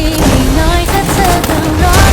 ที่น้อยถ้าเธอต้องรอ